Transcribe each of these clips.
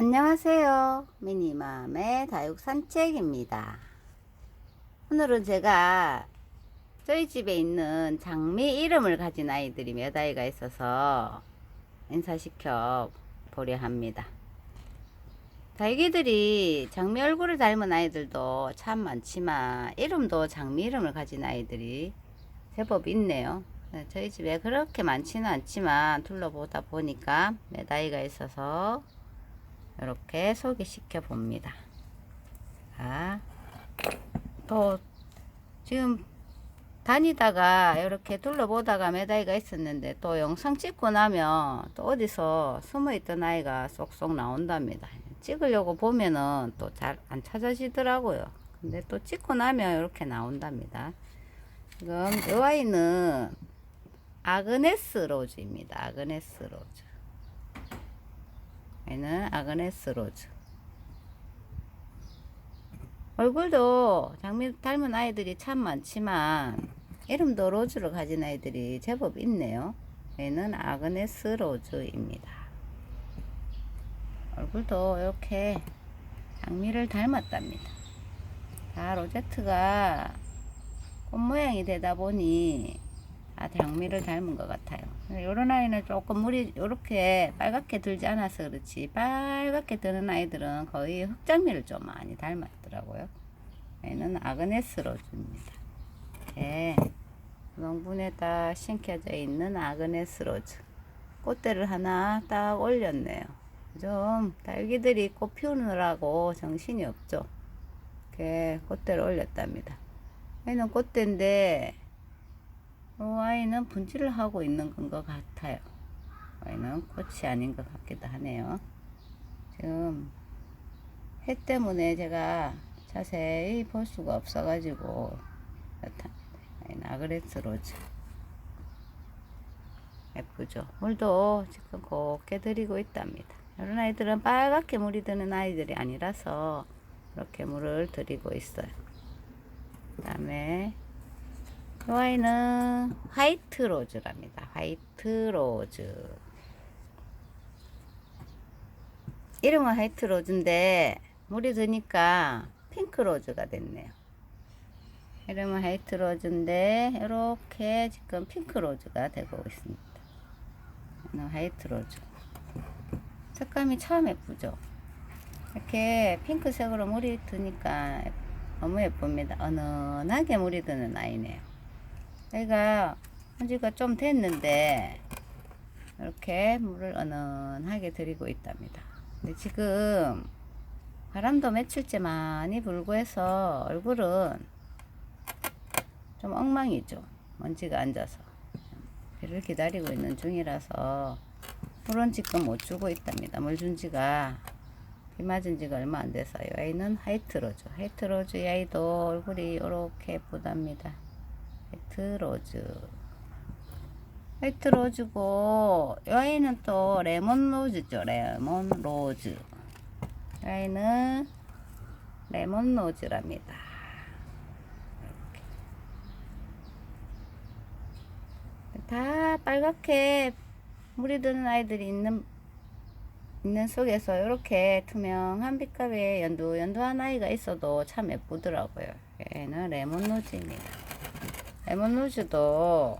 안녕하세요. 미니맘의 다육 산책입니다. 오늘은 제가 저희 집에 있는 장미 이름을 가진 아이들이 몇 아이가 있어서 인사시켜 보려 합니다. 다육이들이 장미 얼굴을 닮은 아이들도 참 많지만 이름도 장미 이름을 가진 아이들이 제법 있네요. 네, 저희 집에 그렇게 많지는 않지만 둘러보다 보니까 몇 아이가 있어서 이렇게 소개시켜 봅니다. 아, 또 지금 다니다가 이렇게 둘러보다가 몇 아이가 있었는데 또 영상 찍고 나면 또 어디서 숨어 있던 아이가 쏙쏙 나온답니다. 찍으려고 보면은 또 잘 안 찾아지더라고요. 근데 또 찍고 나면 이렇게 나온답니다. 지금 이 아이는 아그네스 로즈입니다. 아그네스 로즈. 얘는 아그네스 로즈. 얼굴도 장미 닮은 아이들이 참 많지만 이름도 로즈를 가진 아이들이 제법 있네요. 얘는 아그네스 로즈입니다. 얼굴도 이렇게 장미를 닮았답니다. 다 로제트가 꽃 모양이 되다 보니 다 장미를 닮은 것 같아요. 요런 아이는 조금 물이 이렇게 빨갛게 들지 않아서 그렇지 빨갛게 드는 아이들은 거의 흑장미를 좀 많이 닮았더라고요. 얘는 아그네스 로즈입니다. 예, 농분에다 심겨져 있는 아그네스 로즈. 꽃대를 하나 딱 올렸네요. 좀 딸기들이 꽃 피우느라고 정신이 없죠. 이렇게 꽃대를 올렸답니다. 얘는 꽃대인데 이 아이는 분칠을 하고 있는 건 것 같아요. 아이는 꽃이 아닌 것 같기도 하네요. 지금 해 때문에 제가 자세히 볼 수가 없어가지고 그렇답니다. 아이는 아그레스 로즈 예쁘죠. 물도 지금 곱게 들이고 있답니다. 이런 아이들은 빨갛게 물이 드는 아이들이 아니라서 이렇게 물을 들이고 있어요. 그 다음에 이 아이는 화이트 로즈랍니다. 화이트 로즈. 이름은 화이트 로즈인데 물이 드니까 핑크 로즈가 됐네요. 이름은 화이트 로즈인데 이렇게 지금 핑크 로즈가 되고 있습니다. 화이트 로즈. 색감이 참 예쁘죠. 이렇게 핑크색으로 물이 드니까 너무 예쁩니다. 은은하게 물이 드는 아이네요. 얘가 한지가 좀 됐는데 이렇게 물을 은은하게 들이고 있답니다. 근데 지금 바람도 며칠째 많이 불고 해서 얼굴은 좀 엉망이죠. 먼지가 앉아서. 비를 기다리고 있는 중이라서 물은 지금 못 주고 있답니다. 물 준 지가 비 맞은 지가 얼마 안 돼서요. 아이는 화이트 로즈. 화이트 로즈 아이도 얼굴이 이렇게 예쁘답니다. 화이트 로즈. 화이트 로즈고 이 아이는 또 레몬 로즈죠. 레몬 로즈. 이 아이는 레몬 로즈랍니다. 다 빨갛게 물이 드는 아이들이 있는 있는 속에서 이렇게 투명한 빛깔의 연두 연두한 아이가 있어도 참 예쁘더라고요. 얘는 레몬 로즈입니다. 레몬 로즈도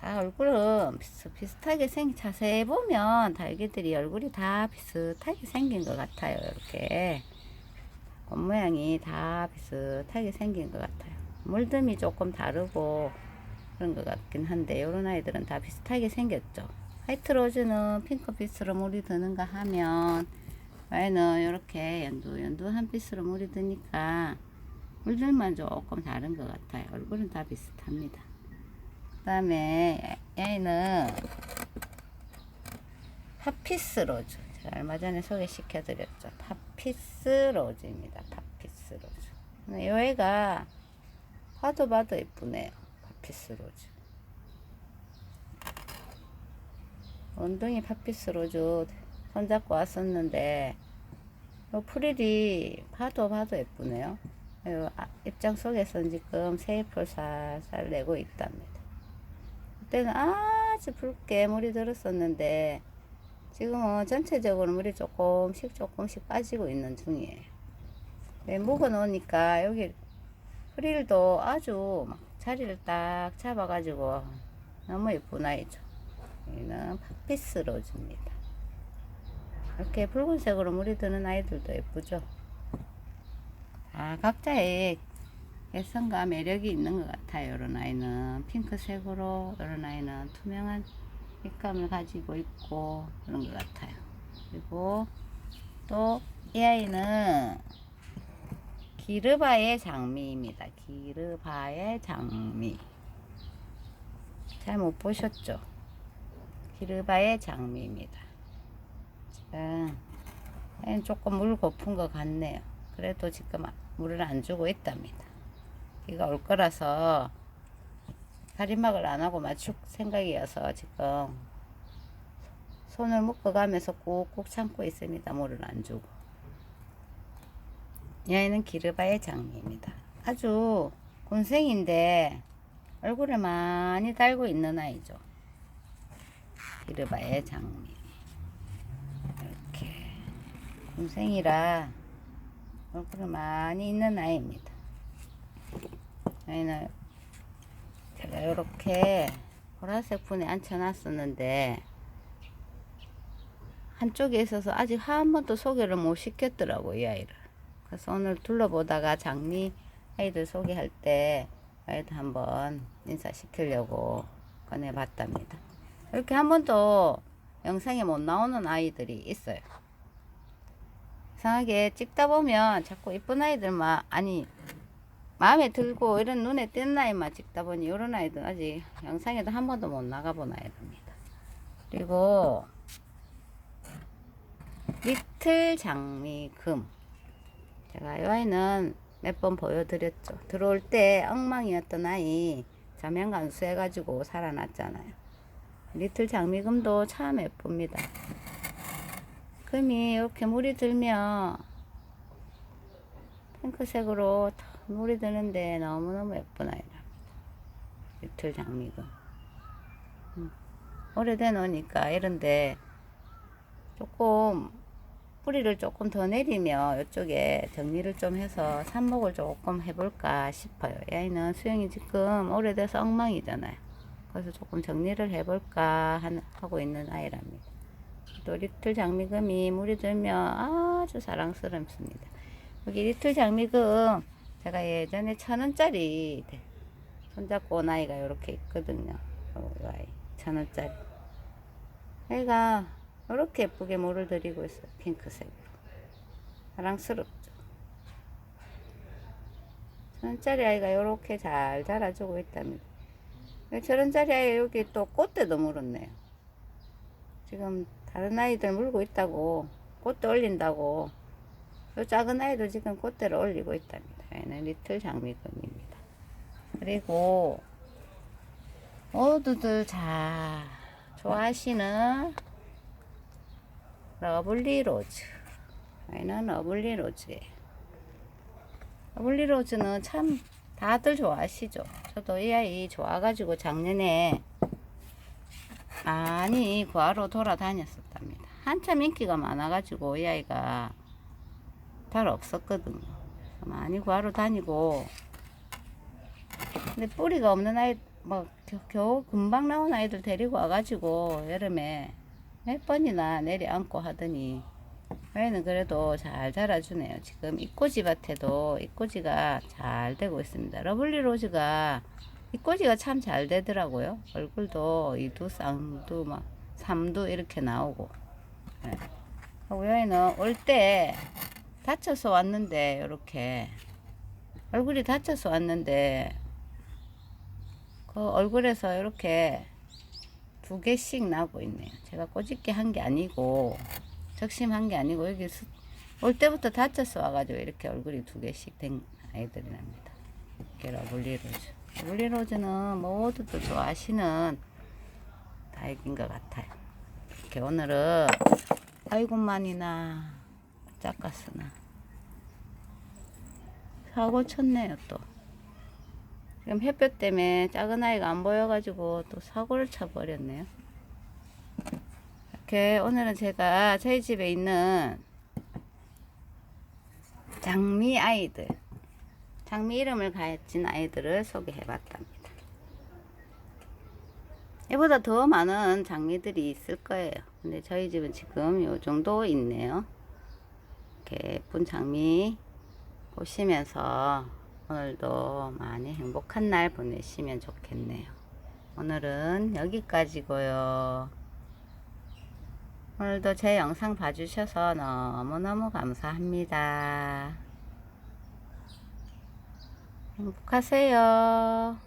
다 얼굴은 비슷비슷하게 생 자세히 보면 달기들이 얼굴이 다 비슷하게 생긴 것 같아요. 이렇게 꽃 모양이 다 비슷하게 생긴 것 같아요. 물듬이 조금 다르고 그런 것 같긴 한데 이런 아이들은 다 비슷하게 생겼죠. 화이트 로즈는 핑크빛으로 물이 드는가 하면 아이는 이렇게 연두 연두한 빛으로 물이 드니까 물들만 조금 다른 것 같아요. 얼굴은 다 비슷합니다. 그 다음에 얘는 파피스 로즈. 제가 얼마 전에 소개시켜 드렸죠. 파피스 로즈입니다. 파피스 로즈. 이 애가 봐도 봐도 예쁘네요. 파피스 로즈. 엉덩이 파피스 로즈 손잡고 왔었는데 요 프릴이 봐도 봐도 예쁘네요. 요 아- 입장 속에서는 지금 새잎을 살살 내고 있답니다. 그때는 아주 붉게 물이 들었었는데 지금은 전체적으로 물이 조금씩 조금씩 빠지고 있는 중이에요. 네, 묵어 놓으니까 여기 프릴도 아주 막 자리를 딱 잡아가지고 너무 예쁜 아이죠. 여기는 팥피스 로즈입니다. 이렇게 붉은색으로 물이 드는 아이들도 예쁘죠. 아, 각자의 개성과 매력이 있는 것 같아요. 이런 아이는 핑크색으로, 이런 아이는 투명한 색감을 가지고 있고 그런 것 같아요. 그리고 또 이 아이는 기르바의 장미입니다. 기르바의 장미. 잘 못 보셨죠? 기르바의 장미입니다. 지금 조금 물 고픈 것 같네요. 그래도 지금 물을 안 주고 있답니다. 비가 올 거라서 가림막을 안 하고 맞출 생각이어서 지금 손을 묶어가면서 꾹꾹 참고 있습니다. 물을 안 주고. 이 아이는 기르바의 장미입니다. 아주 곤생인데 얼굴에 많이 달고 있는 아이죠. 기르바의 장미. 이렇게 곤생이라 얼굴에 많이 있는 아이입니다. 아이는 제가 이렇게 보라색 분에 앉혀놨었는데 한쪽에 있어서 아직 한 번도 소개를 못 시켰더라고 이 아이를. 그래서 오늘 둘러보다가 장미 아이들 소개할 때 아이들 한번 인사시키려고 꺼내봤답니다. 이렇게 한 번도 영상에 못 나오는 아이들이 있어요 이상하게 찍다 보면 자꾸 이쁜 아이들만 아니 마음에 들고 이런 눈에 띄는 아이만 찍다 보니 이런 아이들 아직 영상에도 한 번도 못 나가본 아이들입니다. 그리고 리틀 장미금 제가 이 아이는 몇 번 보여드렸죠. 들어올 때 엉망이었던 아이 자면 간수 해가지고 살아났잖아요. 리틀 장미금도 참 예쁩니다. 금이 이렇게 물이 들면 핑크색으로 탁 물이 드는데 너무너무 예쁜 아이랍니다. 리틀 장미금. 음, 오래돼 놓으니까 이런데 조금 뿌리를 조금 더 내리며 이쪽에 정리를 좀 해서 삽목을 조금 해볼까 싶어요. 이 아이는 수영이 지금 오래돼서 엉망이잖아요. 그래서 조금 정리를 해볼까 하고 있는 아이랍니다. 또 리틀 장미금이 물이 들면 아주 사랑스럽습니다. 여기 리틀 장미금 제가 예전에 천 원짜리 손잡고 온 아이가 이렇게 있거든요. 천 원짜리. 애가 이렇게 예쁘게 물을 들이고 있어요. 핑크색으로. 사랑스럽죠. 천 원짜리 아이가 이렇게 잘 자라주고 있답니다. 천 원짜리 아이 여기 또 꽃대도 물었네요. 지금 다른 아이들 물고 있다고 꽃대 올린다고 요 작은 아이도 지금 꽃대를 올리고 있답니다. 얘는 리틀 장미금입니다. 그리고 모두들 자 좋아하시는 러블리 로즈. 얘는 러블리 로즈예요. 러블리 로즈는 참 다들 좋아하시죠. 저도 이 아이 좋아가지고 작년에 많이 구하러 돌아다녔었답니다. 한참 인기가 많아가지고 이 아이가 잘 없었거든요. 많이 구하러 다니고 근데 뿌리가 없는 아이 뭐 겨, 겨우 금방 나온 아이들 데리고 와가지고 여름에 몇 번이나 내려앉고 하더니 얘는 그래도 잘 자라주네요. 지금 이꼬지 밭에도 이꼬지가 잘 되고 있습니다. 러블리 로즈가 이꼬지가 참 잘 되더라고요. 얼굴도 이두 쌍두 막 삼두 이렇게 나오고. 네. 얘는 올 때 다쳐서 왔는데 이렇게 얼굴이 다쳐서 왔는데 그 얼굴에서 이렇게 두 개씩 나고 있네요. 제가 꼬집게 한 게 아니고 적심한 게 아니고 여기 수, 올 때부터 다쳐서 와가지고 이렇게 얼굴이 두 개씩 된 아이들이랍니다. 이게 러블리로즈. 러블리로즈는 모두들 좋아하시는 다육인 것 같아요. 이렇게 오늘은 아이고만이나 짝가스나 사고 쳤네요 또. 지금 햇볕 때문에 작은 아이가 안 보여가지고 또 사고를 쳐버렸네요. 이렇게 오늘은 제가 저희 집에 있는 장미 아이들, 장미 이름을 가진 아이들을 소개해 봤답니다. 이보다 더 많은 장미들이 있을 거예요. 근데 저희 집은 지금 요 정도 있네요. 예쁜 장미 보시면서 오늘도 많이 행복한 날 보내시면 좋겠네요. 오늘은 여기까지고요. 오늘도 제 영상 봐주셔서 너무너무 감사합니다. 행복하세요.